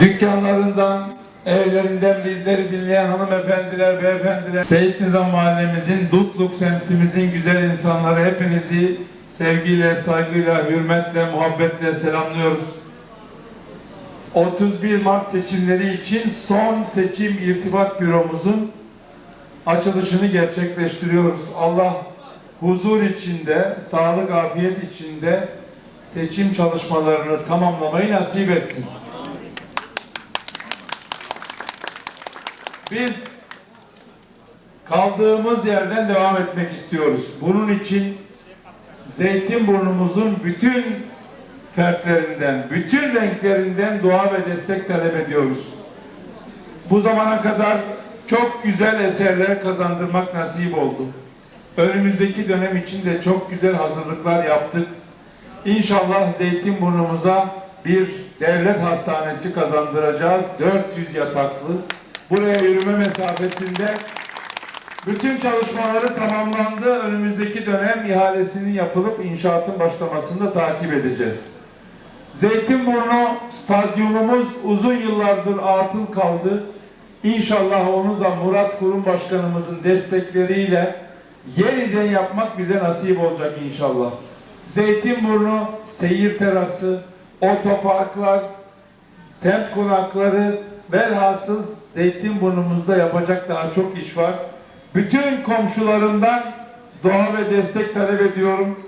Dükkanlarından, evlerinden bizleri dinleyen hanımefendiler, beyefendiler, Seyit Nizam Mahallemizin, Dutluk semtimizin güzel insanları hepinizi sevgiyle, saygıyla, hürmetle, muhabbetle selamlıyoruz. 31 Mart seçimleri için son seçim irtibat büromuzun açılışını gerçekleştiriyoruz. Allah huzur içinde, sağlık, afiyet içinde seçim çalışmalarını tamamlamayı nasip etsin. Biz kaldığımız yerden devam etmek istiyoruz. Bunun için Zeytinburnumuzun bütün fertlerinden, bütün renklerinden dua ve destek talep ediyoruz. Bu zamana kadar çok güzel eserler kazandırmak nasip oldu. Önümüzdeki dönem için de çok güzel hazırlıklar yaptık. İnşallah Zeytinburnumuza bir devlet hastanesi kazandıracağız. 400 yataklı. Buraya yürüme mesafesinde bütün çalışmaları tamamlandı. Önümüzdeki dönem ihalesinin yapılıp inşaatın başlamasını da takip edeceğiz. Zeytinburnu stadyumumuz uzun yıllardır atıl kaldı. İnşallah onu da Murat Kurum Başkanımızın destekleriyle yeniden yapmak bize nasip olacak inşallah. Zeytinburnu seyir terası, otoparklar, semt konakları velhasıl Zeytinburnumuzda yapacak daha çok iş var. Bütün komşularından dua ve destek talep ediyorum.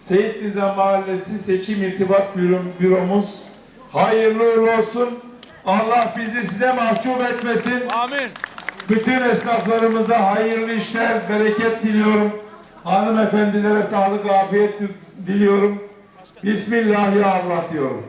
Seyit Nizam Mahallesi Seçim İrtibat Büro- Büromuz hayırlı uğurlu olsun. Allah bizi size mahcup etmesin. Amin. Bütün esnaflarımıza hayırlı işler, bereket diliyorum. Hanımefendilere sağlık, afiyet diliyorum. Bismillah ya Allah diyorum.